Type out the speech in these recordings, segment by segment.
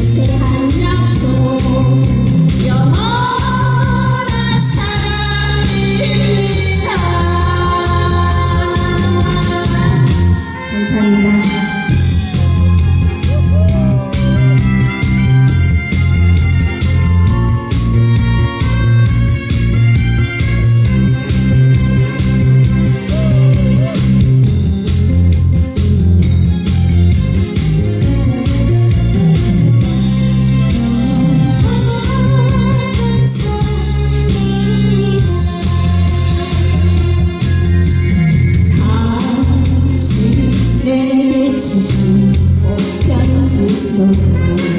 say hi to ya soul 내게 주신 편지 속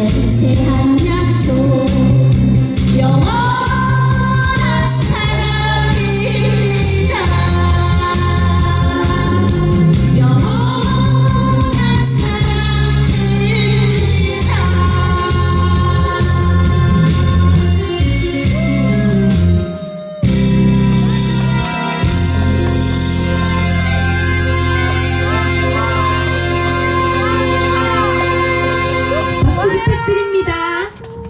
행복